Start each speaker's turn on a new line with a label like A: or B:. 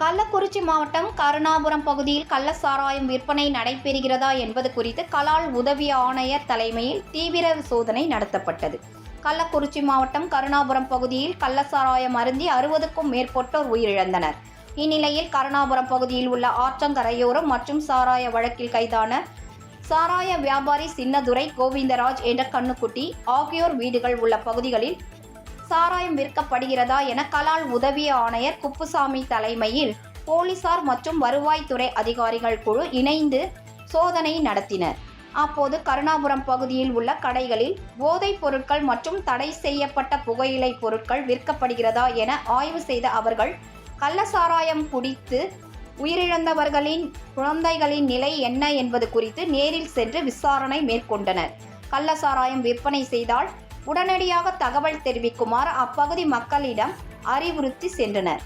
A: கள்ளக்குறிச்சி மாவட்டம் கருணாபுரம் பகுதியில் கள்ள சாராயம் விற்பனை நடைபெறுகிறதா என்பது குறித்து கலால் உதவி ஆணையர் தலைமையில் தீவிர சோதனை நடத்தப்பட்டது. கள்ளக்குறிச்சி மாவட்டம் கருணாபுரம் பகுதியில் கள்ள சாராயம் அருந்தி அறுபதுக்கும் மேற்பட்டோர் உயிரிழந்தனர். இந்நிலையில் கருணாபுரம் பகுதியில் உள்ள ஆற்றங்கரையோரம் மற்றும் சாராய வழக்கில் கைதான சாராய வியாபாரி சின்னதுரை கோவிந்தராஜ் என்ற கண்ணுக்குட்டி ஆகியோர் வீடுகள் உள்ள பகுதிகளில் சாராயம் விற்கப்படுகிறதா என கலால் உதவி ஆணையர் குப்புசாமி தலைமையில் போலீசார் மற்றும் வருவாய்த்துறை அதிகாரிகள் குழு இணைந்து சோதனை நடத்தினர். அப்போது கருணாபுரம் பகுதியில் உள்ள கடைகளில் போதைப் பொருட்கள் மற்றும் தடை செய்யப்பட்ட புகையிலை பொருட்கள் விற்கப்படுகிறதா என ஆய்வு செய்த அவர்கள் கள்ள சாராயம் குடித்து உயிரிழந்தவர்களின் குழந்தைகளின் நிலை என்ன என்பது குறித்து நேரில் சென்று விசாரணை மேற்கொண்டனர். கள்ள சாராயம் விற்பனை செய்தால் உடனடியாக தகவல் தெரிவிக்குமாறு அப்பகுதி மக்களிடம் அறிவுறுத்தி சென்றனர்.